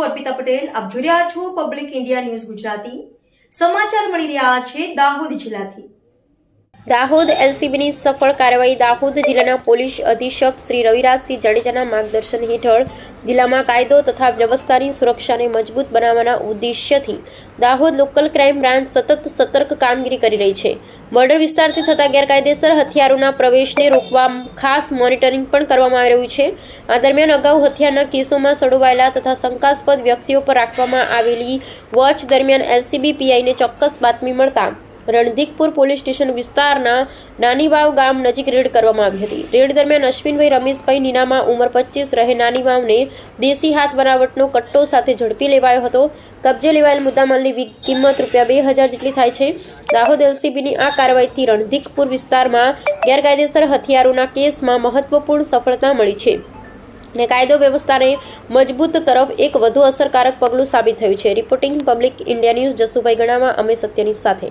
છું અર્પિતા પટેલ. આપ જોઈ રહ્યા છો પબ્લિક ઇન્ડિયા ન્યૂઝ ગુજરાતી. સમાચાર મળી રહ્યા છે દાહોદ જિલ્લાથી. દાહોદ એલસીબીની સફળ કાર્યવાહી દાહોદ જિલ્લાના પોલીસ અધિક્ષક શ્રી રવિરાજસિંહ જાડેજાના માર્ગદર્શન હેઠળ જિલ્લામાં કાયદો તથા વ્યવસ્થાની સુરક્ષાને મજબૂત બનાવવાના ઉદ્દેશ્યથી દાહોદ લોકલ ક્રાઇમ બ્રાન્ચ સતત સતર્ક કામગીરી કરી રહી છે. બોર્ડર વિસ્તારથી થતા ગેરકાયદેસર હથિયારોના પ્રવેશને રોકવા ખાસ મોનિટરિંગ પણ કરવામાં આવી રહ્યું છે. આ દરમિયાન અગાઉ હથિયારના કેસોમાં સડોવાયેલા તથા શંકાસ્પદ વ્યક્તિઓ પર રાખવામાં આવેલી વોચ દરમિયાન એલસીબી પીઆઈને ચોક્કસ બાતમી મળતા રણધીકપુર પોલીસ સ્ટેશન વિસ્તારના નાનીવાવ ગામ નજીક રેડ કરવામાં આવી હતી. રેડ દરમિયાન અશ્વિનભાઈ રમેશભાઈ નીનામાં ઉંમર પચીસ રહે. નાનીવાવને દેશી હાથ બનાવટનો કટ્ટો સાથે ઝડપી લેવાયો હતો. કબજે લેવાયેલ મુદ્દામાલની કિંમત રૂપિયા બે હજાર જેટલી થાય છે. દાહોદ એલસીબીની આ કાર્યવાહીથી રણધીકપુર વિસ્તારમાં ગેરકાયદેસર હથિયારોના કેસમાં મહત્વપૂર્ણ સફળતા મળી છે ને કાયદો વ્યવસ્થાને મજબૂત તરફ એક વધુ અસરકારક પગલું સાબિત થયું છે. Reporting public India news Jasubhai ગણામાં અમે સત્યની સાથે